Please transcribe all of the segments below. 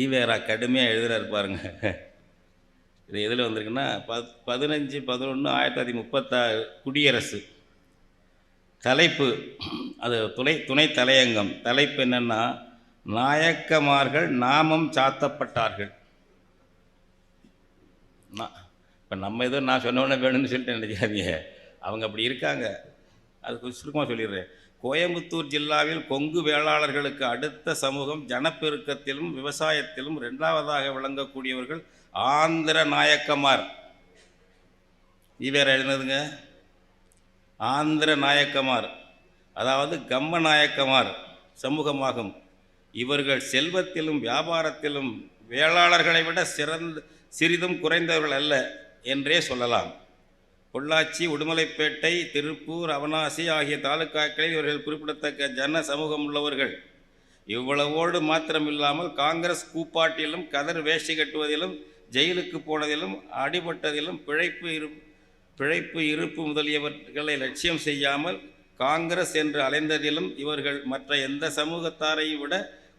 ஈவேரா கடுமையாக எழுதுகிறாரு பாருங்க. இது எதில் வந்திருக்குன்னா ப பதினஞ்சு பதினொன்று ஆயிரத்தி தொள்ளாயிரத்தி முப்பத்தாறு குடியரசு. தலைப்பு அது துணை துணை தலையங்கம். தலைப்பு என்னென்னா நாயக்கமார்கள் நாமம் சாத்தப்பட்டார்கள். நான் இப்போ நம்ம ஏதோ நான் சொன்னவொன்னே வேணும்னு சொல்லிட்டு நினைக்காதீங்க. அவங்க அப்படி இருக்காங்க. அது கொஞ்சம் சுருக்கமாக சொல்லிடுறேன். கோயம்புத்தூர் ஜில்லாவில் கொங்கு வேளாளர்களுக்கு அடுத்த சமூகம் ஜனப்பெருக்கத்திலும் விவசாயத்திலும் இரண்டாவதாக விளங்கக்கூடியவர்கள் ஆந்திர நாயக்கமார். இவர் எழுந்ததுங்க ஆந்திர நாயக்கமார். அதாவது கம்ம நாயக்கமார் சமூகமாகும். இவர்கள் செல்வத்திலும் வியாபாரத்திலும் வேளாளர்களை விட சிறந்த சிறிதும் குறைந்தவர்கள் அல்ல என்றே சொல்லலாம். பொள்ளாச்சி உடுமலைப்பேட்டை திருப்பூர் அவனாசி ஆகிய தாலுக்காக்களில் இவர்கள் குறிப்பிடத்தக்க ஜன சமூகம் உள்ளவர்கள். இவ்வளவோடு மாத்திரமில்லாமல் காங்கிரஸ் கூப்பாட்டிலும் கதர் வேஷ்டி கட்டுவதிலும் ஜெயிலுக்கு போனதிலும் அடிபட்டதிலும் பிழைப்பு இரு பிழைப்பு இருப்பு முதலியவர்களை லட்சியம் செய்யாமல் காங்கிரஸ் என்று அலைந்ததிலும் இவர்கள் மற்ற எந்த சமூகத்தாரையும் விட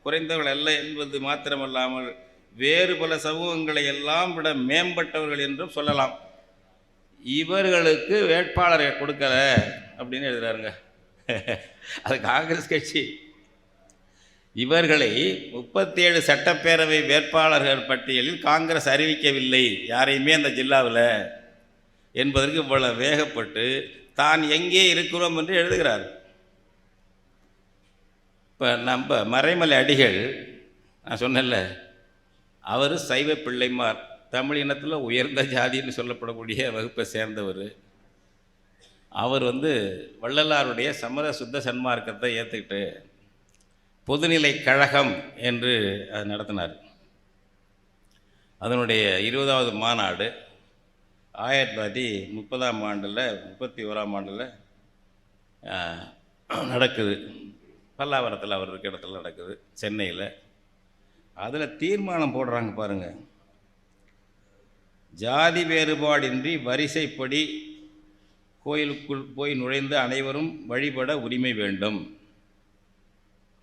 குறைந்தவர்கள் அல்ல என்பது மாத்திரமல்லாமல் வேறு பல சமூகங்களை எல்லாம் விட மேம்பட்டவர்கள் என்றும் சொல்லலாம். இவர்களுக்கு வேட்பாளரை கொடுக்கல அப்படின்னு எழுதுறாருங்க. அது காங்கிரஸ் கட்சி. இவர்களை முப்பத்தேழு சட்டப்பேரவை வேட்பாளர்கள் பட்டியலில் காங்கிரஸ் அறிவிக்கவில்லை. யாரையுமே அந்த ஜில்லாவில் என்பதற்கு இவ்வளவு வேகப்பட்டு தான் எங்கே இருக்கிறோம் என்று எழுதுகிறார். இப்போ நம்ம மறைமலை அடிகள் நான் சொன்னேன்ல அவர் சைவ பிள்ளைமார். தமிழ் இனத்தில் உயர்ந்த ஜாதின்னு சொல்லப்படக்கூடிய வகுப்பை சேர்ந்தவர். அவர் வந்து வள்ளலாருடைய சமர சுத்த சன்மார்க்கத்தை ஏற்றுக்கிட்டு பொதுநிலை கழகம் என்று அது நடத்தினார். அதனுடைய இருபதாவது மாநாடு ஆயிரத்தி தொள்ளாயிரத்தி முப்பதாம் ஆண்டில் முப்பத்தி ஓராம் ஆண்டில் நடக்குது. பல்லாவரத்தில் அவர் இருக்கிற இடத்துல நடக்குது சென்னையில். அதில் தீர்மானம் போடுறாங்க பாருங்கள் ஜாதி வேறுபாடின்றி வரிசைப்படி கோயிலுக்குள் போய் நுழைந்து அனைவரும் வழிபட உரிமை வேண்டும்.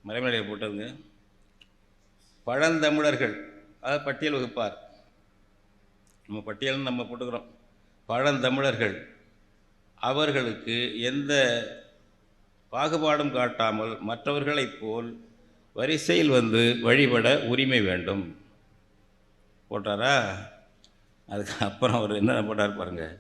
மறைமலையில் போட்டதுங்க. பழந்தமிழர்கள் அதாவது பட்டியல் வகுப்பார். நம்ம பட்டியல்னு நம்ம போட்டுக்கிறோம். பழந்தமிழர்கள் அவர்களுக்கு எந்த பாகுபாடும் காட்டாமல் மற்றவர்களைப் போல் வரிசையில் வந்து வழிபட உரிமை வேண்டும். போட்டாரா? அதுக்கப்புறம் அவர் என்ன போட்டார் பாருங்கள்